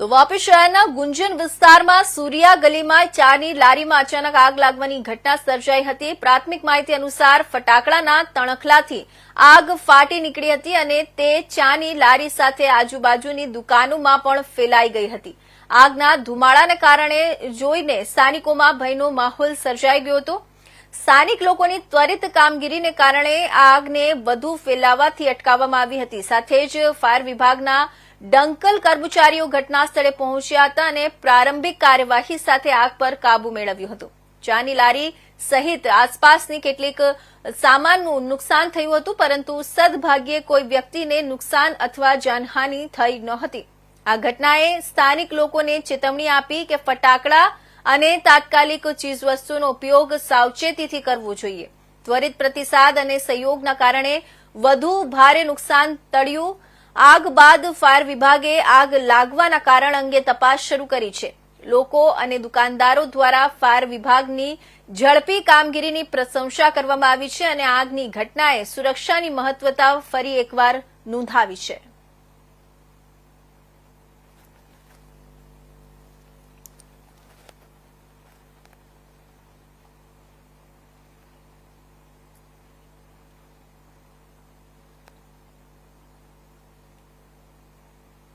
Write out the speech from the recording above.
તો વાપી શહેરના ગુંજન વિસ્તારમાં સૂર્યા ગલીમાં ચાની લારીમાં અચાનક આગ લાગવાની ઘટના સર્જાઈ હતી. પ્રાથમિક માહિતી અનુસાર ફટાકડાના તણખલાથી આગ ફાટી નીકળી હતી અને તે ચાની લારી સાથે આજુબાજુની દુકાનોમાં પણ ફેલાઈ ગઈ હતી. આગના ધુમાડાને કારણે જોઈને સ્થાનિકોમાં ભયનો માહોલ સર્જાઈ ગયો હતો. સ્થાનિક લોકોની ત્વરિત કામગીરીને કારણે આગને વધુ ફેલાવાથી અટકાવવામાં આવી હતી. સાથે જ ફાયર વિભાગના ડંકલ કર્મચારીઓ ઘટના સ્થળે પહોંચ્યા હતા અને પ્રારંભિક કાર્યવાહી સાથે આગ પર કાબુ મેળવ્યું હતું. ચાની લારી સહિત આસપાસની કેટલીક સામાનનું નુકસાન થયું હતું, પરંતુ સદભાગ્યે કોઈ વ્યક્તિને નુકસાન અથવા જાનહાનિ થઈ નહોતી આ ઘટનાએ સ્થાનિક લોકોને ચેતવણી આપી કે ફટાકડા અને તાત્કાલિક ચીજવસ્તુનો ઉપયોગ સાવચેતીથી કરવો જોઈએ. ત્વરિત પ્રતિસાદ અને સહયોગના કારણે વધુ ભારે નુકસાન ટળ્યું આગ બાદ ફાયર વિભાગે આગ લાગવાના કારણ અંગે તપાસ શરૂ કરી છે. લોકો અને દુકાનદારો દ્વારા ફાયર વિભાગની ઝડપી કામગીરીની પ્રશંસા કરવામાં આવી છે અને આગની ઘટનાએ સુરક્ષાની મહત્વતા ફરી એકવાર નોંધાવી છે.